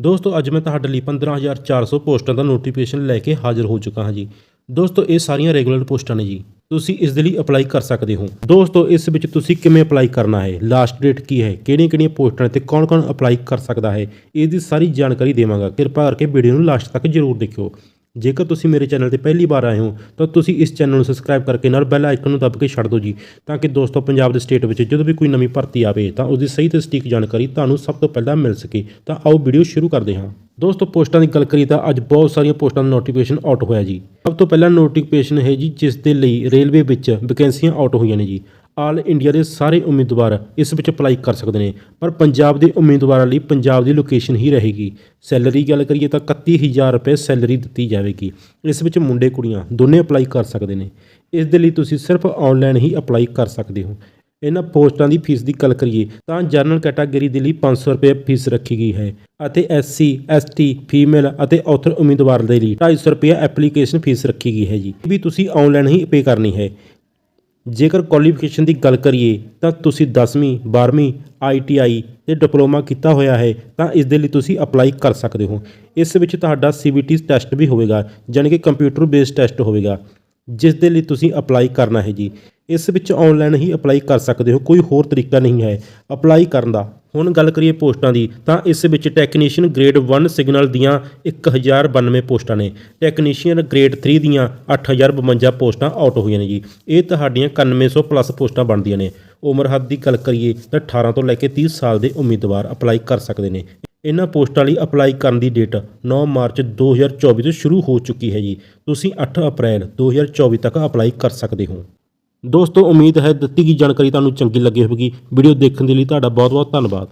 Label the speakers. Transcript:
Speaker 1: ਦੋਸਤੋ, ਅੱਜ ਮੈਂ ਤੁਹਾਡੇ ਲਈ 15400 ਪੋਸਟਾਂ ਦਾ ਨੋਟੀਫਿਕੇਸ਼ਨ ਲੈ ਕੇ ਹਾਜ਼ਰ ਹੋ ਚੁੱਕਾ ਹਾਂ ਜੀ। ਦੋਸਤੋ, ਇਹ ਸਾਰੀਆਂ ਰੈਗੂਲਰ ਪੋਸਟਾਂ ਨੇ ਜੀ। ਤੁਸੀਂ ਇਸ ਦੇ ਲਈ ਅਪਲਾਈ ਕਰ ਸਕਦੇ ਹੋ। ਦੋਸਤੋ, ਇਸ ਵਿੱਚ ਤੁਸੀਂ ਕਿਵੇਂ ਅਪਲਾਈ ਕਰਨਾ ਹੈ? ਲਾਸਟ ਡੇਟ ਕੀ ਹੈ? ਕਿਹੜੀਆਂ-ਕਿਹੜੀਆਂ ਪੋਸਟਾਂ ਨੇ ਤੇ ਕੌਣ-ਕੌਣ ਅਪਲਾਈ ਕਰ ਸਕਦਾ ਹੈ? ਇਸ ਦੀ ਸਾਰੀ ਜਾਣਕਾਰੀ ਦੇਵਾਂਗਾ। ਕਿਰਪਾ ਕਰਕੇ ਵੀਡੀਓ ਨੂੰ ਲਾਸਟ ਤੱਕ ਜ਼ਰੂਰ ਦੇਖਿਓ। ਜੇਕਰ ਤੁਸੀਂ ਮੇਰੇ ਚੈਨਲ ਤੇ ਪਹਿਲੀ ਵਾਰ ਆਏ ਹੋ, ਤਾਂ ਤੁਸੀਂ ਇਸ ਚੈਨਲ ਨੂੰ ਸਬਸਕ੍ਰਾਈਬ ਕਰਕੇ ਨਾਲ ਬੈਲ ਆਈਕਨ ਨੂੰ ਦਬ ਕੇ ਛੱਡ ਦਿਓ ਜੀ, ਤਾਂ ਕਿ ਦੋਸਤੋ ਪੰਜਾਬ ਦੇ ਸਟੇਟ ਵਿੱਚ ਜਦੋਂ ਵੀ ਕੋਈ ਨਵੀਂ ਭਰਤੀ ਆਵੇ, ਤਾਂ ਉਸ ਦੀ ਸਹੀ ਤੇ ਸਟੀਕ ਜਾਣਕਾਰੀ ਤੁਹਾਨੂੰ ਸਭ ਤੋਂ ਪਹਿਲਾਂ ਮਿਲ ਸਕੇ। ਤਾਂ ਆਓ ਵੀਡੀਓ ਸ਼ੁਰੂ ਕਰਦੇ ਹਾਂ। ਦੋਸਤੋ, ਪੋਸਟਾਂ ਦੀ ਗੱਲ ਕਰੀ ਤਾਂ ਅੱਜ ਬਹੁਤ ਸਾਰੀਆਂ ਪੋਸਟਾਂ ਦਾ ਨੋਟੀਫਿਕੇਸ਼ਨ ਆਊਟ ਹੋਇਆ ਜੀ। ਸਭ ਤੋਂ ਪਹਿਲਾਂ ਨੋਟੀਫਿਕੇਸ਼ਨ ਹੈ ਜੀ, ਜਿਸ ਦੇ ਲਈ ਰੇਲਵੇ ਵਿੱਚ ਵੈਕੈਂਸੀਆਂ ਆਊਟ ਹੋਈਆਂ ਨੇ ਜੀ। ਆਲ ਇੰਡੀਆ ਦੇ ਸਾਰੇ ਉਮੀਦਵਾਰ ਇਸ ਵਿੱਚ ਅਪਲਾਈ ਕਰ ਸਕਦੇ ਨੇ, ਪਰ ਪੰਜਾਬ ਦੇ ਉਮੀਦਵਾਰਾਂ ਲਈ ਪੰਜਾਬ ਦੀ ਲੋਕੇਸ਼ਨ ਹੀ ਰਹੇਗੀ। ਸੈਲਰੀ ਗੱਲ ਕਰੀਏ ਤਾਂ 31000 ਰੁਪਏ ਸੈਲਰੀ ਦਿੱਤੀ ਜਾਵੇਗੀ। ਇਸ ਵਿੱਚ ਮੁੰਡੇ ਕੁੜੀਆਂ ਦੋਨੇ ਅਪਲਾਈ ਕਰ ਸਕਦੇ ਨੇ। ਇਸ ਦੇ ਲਈ ਤੁਸੀਂ ਸਿਰਫ ਆਨਲਾਈਨ ਹੀ ਅਪਲਾਈ ਕਰ ਸਕਦੇ ਹੋ। ਇਹਨਾਂ ਪੋਸਟਾਂ ਦੀ ਫੀਸ ਦੀ ਗੱਲ ਕਰੀਏ ਤਾਂ ਜਨਰਲ ਕੈਟਾਗਰੀ ਦੇ ਲਈ 500 ਰੁਪਏ ਫੀਸ ਰੱਖੀ ਗਈ ਹੈ ਅਤੇ ਐਸਸੀ ਐਸਟੀ ਫੀਮੇਲ ਅਤੇ ਆਥਰ ਉਮੀਦਵਾਰ ਦੇ ਲਈ 250 ਰੁਪਏ ਐਪਲੀਕੇਸ਼ਨ ਫੀਸ ਰੱਖੀ ਗਈ ਹੈ ਜੀ। ਵੀ ਤੁਸੀਂ ਆਨਲਾਈਨ ਹੀ ਪੇ ਕਰਨੀ ਹੈ। ਜੇਕਰ ਕੁਆਲੀਫਿਕੇਸ਼ਨ ਦੀ ਗੱਲ ਕਰੀਏ ਤਾਂ ਤੁਸੀਂ 10ਵੀਂ 12ਵੀਂ ਆਈਟੀਆਈ ਤੇ ਡਿਪਲੋਮਾ ਕੀਤਾ ਹੋਇਆ ਹੈ ਤਾਂ ਇਸ ਦੇ ਲਈ ਤੁਸੀਂ ਅਪਲਾਈ ਕਰ ਸਕਦੇ ਹੋ। ਇਸ ਵਿੱਚ ਤੁਹਾਡਾ ਸੀਬੀਟੀ ਟੈਸਟ ਵੀ ਹੋਵੇਗਾ, ਜਾਣੀ ਕਿ ਕੰਪਿਊਟਰ ਬੇਸਡ ਟੈਸਟ ਹੋਵੇਗਾ, ਜਿਸ ਦੇ ਲਈ ਤੁਸੀਂ ਅਪਲਾਈ ਕਰਨਾ ਹੈ ਜੀ। ਇਸ ਵਿੱਚ ਆਨਲਾਈਨ ਹੀ ਅਪਲਾਈ ਕਰ ਸਕਦੇ ਹੋ, ਕੋਈ ਹੋਰ ਤਰੀਕਾ ਨਹੀਂ ਹੈ ਅਪਲਾਈ ਕਰਨ ਦਾ। ਹੁਣ ਗੱਲ ਕਰੀਏ ਪੋਸਟਾਂ ਦੀ, ਤਾਂ ਇਸ ਵਿੱਚ ਟੈਕਨੀਸ਼ੀਅਨ ਗ੍ਰੇਡ 1 ਸਿਗਨਲ ਦੀਆਂ 1092 ਪੋਸਟਾਂ ਨੇ। ਟੈਕਨੀਸ਼ੀਅਨ ਗ੍ਰੇਡ 3 ਦੀਆਂ 8052 ਪੋਸਟਾਂ ਆਊਟ ਹੋਈਆਂ ਨੇ ਜੀ। ਇਹ ਤੁਹਾਡੀਆਂ 9100 ਪਲੱਸ ਪੋਸਟਾਂ ਬਣਦੀਆਂ ਨੇ। ਉਮਰ ਹੱਦ ਦੀ ਗੱਲ ਕਰੀਏ, ਤਾਂ 18 ਤੋਂ ਲੈ ਕੇ 30 ਸਾਲ ਦੇ ਉਮੀਦਵਾਰ ਅਪਲਾਈ ਕਰ ਸਕਦੇ ਨੇ। ਇਹਨਾਂ ਪੋਸਟਾਂ ਲਈ ਅਪਲਾਈ ਕਰਨ ਦੀ ਡੇਟ 9 ਮਾਰਚ 2024 ਤੋਂ ਸ਼ੁਰੂ ਹੋ ਚੁੱਕੀ ਹੈ ਜੀ। ਤੁਸੀਂ 8 ਅਪ੍ਰੈਲ 2024 ਤੱਕ ਅਪਲਾਈ ਕਰ ਸਕਦੇ ਹੋ। ਦੋਸਤੋ, ਉਮੀਦ ਹੈ ਦਿੱਤੀ ਗਈ ਜਾਣਕਾਰੀ ਤੁਹਾਨੂੰ ਚੰਗੀ ਲੱਗੀ ਹੋਵੇਗੀ। ਵੀਡੀਓ ਦੇਖਣ ਦੇ ਲਈ ਤੁਹਾਡਾ ਬਹੁਤ ਬਹੁਤ ਧੰਨਵਾਦ।